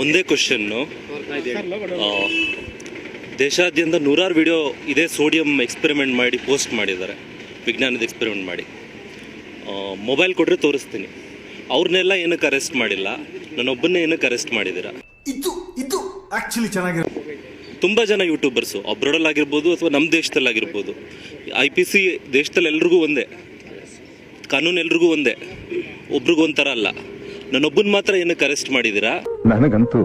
ಒಂದೇ ಕ್ವಶನ್ನು ದೇಶಾದ್ಯಂತ ನೂರಾರು ವಿಡಿಯೋ ಇದೇ ಸೋಡಿಯಂ ಎಕ್ಸ್ಪೆರಿಮೆಂಟ್ ಮಾಡಿ ಪೋಸ್ಟ್ ಮಾಡಿದ್ದಾರೆ. ವಿಜ್ಞಾನದ ಎಕ್ಸ್ಪೆರಿಮೆಂಟ್ ಮಾಡಿ. ಮೊಬೈಲ್ ಕೊಟ್ಟರೆ ತೋರಿಸ್ತೀನಿ. ಅವ್ರನ್ನೆಲ್ಲ ಏನಕ್ಕೆ ಅರೆಸ್ಟ್ ಮಾಡಿಲ್ಲ? ನನ್ನೊಬ್ಬನ್ನೇ ಏನಕ್ಕೆ ಅರೆಸ್ಟ್ ಮಾಡಿದ್ದೀರಾ? ಇದು ಇದು ಆಕ್ಚುಲಿ ಚೆನ್ನಾಗಿರೋ ತುಂಬ ಜನ ಯೂಟ್ಯೂಬರ್ಸು ಅಬ್ರಾಡಲ್ಲಿ ಆಗಿರ್ಬೋದು ಅಥವಾ ನಮ್ಮ ದೇಶದಲ್ಲಿ ಆಗಿರ್ಬೋದು. ಐ ಪಿ ಸಿ ದೇಶದಲ್ಲಿ ಎಲ್ರಿಗೂ ಒಂದೇ. ಕಾನೂನು ಎಲ್ರಿಗೂ ಒಂದೇ. ಒಬ್ರಿಗೂ ಒಂಥರ ಅಲ್ಲ. ನನ್ನೊಬ್ಬನ ಮಾತ್ರ ಏನಕ್ಕೆ ಅರೆಸ್ಟ್ ಮಾಡಿದ್ದೀರಾ? ನನಗಂತೂ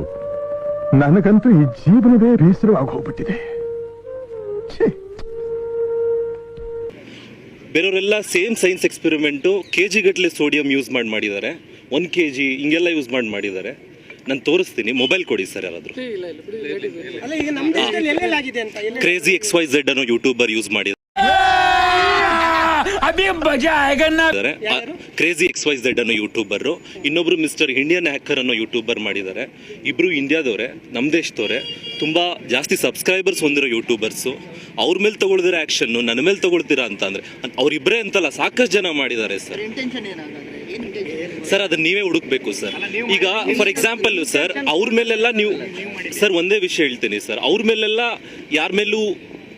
ನನಗಂತೂ ಈ ಜೀವನವೇ ಬೇಸರವಾಗಿ ಹೋಗ್ಬಿಟ್ಟಿದೆ ಬೇರೆಯವರೆಲ್ಲ same science experiment K G ಗಟ್ಟಲೆ ಸೋಡಿಯಂ ಯೂಸ್ ಮಾಡಿ ಮಾಡಿದ್ದಾರೆ. ಒನ್ ಕೆ ಜಿ ಹಿಂಗೆಲ್ಲ ಯೂಸ್ ಮಾಡಿ ಮಾಡಿದ್ದಾರೆ. ನಾನು ತೋರಿಸ್ತೀನಿ ಮೊಬೈಲ್ ಕೊಡಿ ಸರ್ ಯಾರಾದರೂ. ಅಲ್ಲ ಈಗ ನಮ್ಮ ದೇಶದಲ್ಲಿ ಎಲ್ಲೆಲ್ಲಿ ಆಗಿದೆ ಅಂತ? ಎಲ್ಲಿ? ಕ್ರೇಜಿ ಎಕ್ಸ್ ವೈ ಝೆಡ್ ಅನ್ನೋ ಯೂಟ್ಯೂಬರ್ ಯೂಸ್ ಮಾಡಿದ್ದಾರೆ. ಕ್ರೇಜಿ ಎಕ್ಸ್ ವೈಸ್ ಝೆಡ್ ಅನ್ನೋ ಯೂಟ್ಯೂಬರ್ ಇನ್ನೊಬ್ರು ಮಿಸ್ಟರ್ ಇಂಡಿಯನ್ ಹ್ಯಾಕರ್ ಅನ್ನೋ ಯೂಟ್ಯೂಬರ್ ಮಾಡಿದ್ದಾರೆ. ಇಬ್ರು ಇಂಡಿಯಾದವರೇ ನಮ್ಮ ದೇಶದವರೇ. ತುಂಬಾ ಜಾಸ್ತಿ ಸಬ್ಸ್ಕ್ರೈಬರ್ಸ್ ಹೊಂದಿರೋ ಯೂಟ್ಯೂಬರ್ಸು ಅವ್ರ ಮೇಲೆ ತಗೊಳ್ದಿರೋ ಆ್ಯಕ್ಷನ್ನು ನನ್ನ ಮೇಲೆ ತಗೊಳ್ತೀರಾ ಅಂತ ಅಂದ್ರೆ ಅವರಿಬ್ಬರೇ ಅಂತಲ್ಲ ಸಾಕಷ್ಟು ಜನ ಮಾಡಿದ್ದಾರೆ ಸರ್. ಸರ್ ಅದನ್ನ ನೀವೇ ಹುಡುಕ್ಬೇಕು ಸರ್. ಈಗ ಫಾರ್ ಎಕ್ಸಾಂಪಲ್ ಸರ್ ಅವ್ರ ಮೇಲೆಲ್ಲ ನೀವು ಸರ್ ಒಂದೇ ವಿಷಯ ಹೇಳ್ತೀನಿ ಸರ್. ಅವ್ರ ಮೇಲೆಲ್ಲ ಯಾರ ಮೇಲೂ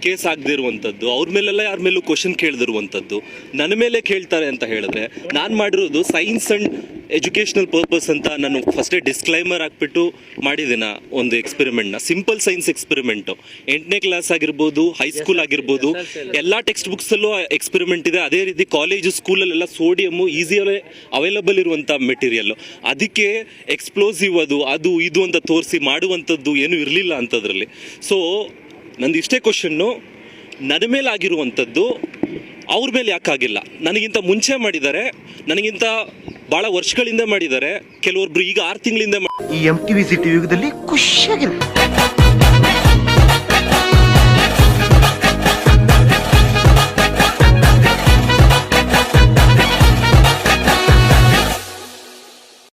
ಕೇಸ್ ಆಗದೆ ಇರುವಂಥದ್ದು ಅವ್ರ ಮೇಲೆಲ್ಲ ಯಾರ ಮೇಲೂ ಕ್ವಶನ್ ಕೇಳ್ದಿರುವಂಥದ್ದು ನನ್ನ ಮೇಲೆ ಕೇಳ್ತಾರೆ ಅಂತ ಹೇಳಿದ್ರೆ ನಾನು ಮಾಡಿರೋದು ಸೈನ್ಸ್ ಅಂಡ್ ಎಜುಕೇಷನಲ್ ಪರ್ಪಸ್ ಅಂತ ನಾನು ಫಸ್ಟೇ ಡಿಸ್ಕ್ಲೈಮರ್ ಹಾಕ್ಬಿಟ್ಟು ಮಾಡಿದ್ದೀನ ಒಂದು ಎಕ್ಸ್ಪೆರಿಮೆಂಟ್ನ ಸಿಂಪಲ್ ಸೈನ್ಸ್ ಎಕ್ಸ್ಪೆರಿಮೆಂಟು ಎಂಟನೇ ಕ್ಲಾಸ್ ಆಗಿರ್ಬೋದು ಹೈಸ್ಕೂಲ್ ಆಗಿರ್ಬೋದು ಎಲ್ಲ ಟೆಕ್ಸ್ಟ್ ಬುಕ್ಸಲ್ಲೂ ಎಕ್ಸ್ಪೆರಿಮೆಂಟ್ ಇದೆ. ಅದೇ ರೀತಿ ಕಾಲೇಜು ಸ್ಕೂಲಲ್ಲೆಲ್ಲ ಸೋಡಿಯಮ್ಮು ಈಸಿಯಲ್ಲೇ ಅವೈಲಬಲ್ ಇರುವಂಥ ಮೆಟೀರಿಯಲ್ಲು ಅದಕ್ಕೆ ಎಕ್ಸ್ಪ್ಲೋಸಿವ್ ಅದು ಅದು ಇದು ಅಂತ ತೋರಿಸಿ ಮಾಡುವಂಥದ್ದು ಏನೂ ಇರಲಿಲ್ಲ ಅಂಥದ್ರಲ್ಲಿ ಸೊ ನಂದು ಇಷ್ಟೇ ಕ್ವಶನ್ನು ನನ್ನ ಮೇಲೆ ಆಗಿರುವಂಥದ್ದು ಅವ್ರ ಮೇಲೆ ಯಾಕಾಗಿಲ್ಲ ನನಗಿಂತ ಮುಂಚೆ ಮಾಡಿದ್ದಾರೆ, ನನಗಿಂತ ಭಾಳ ವರ್ಷಗಳಿಂದ ಮಾಡಿದ್ದಾರೆ, ಕೆಲವೊಬ್ರು ಈಗ ಆರು ತಿಂಗಳಿಂದ ಈ ಎಂ ಟಿ ವಿ ಸಿಟಿ ಯುಗದಲ್ಲಿ ಖುಷಿಯಾಗಿರ್ಬೇಕು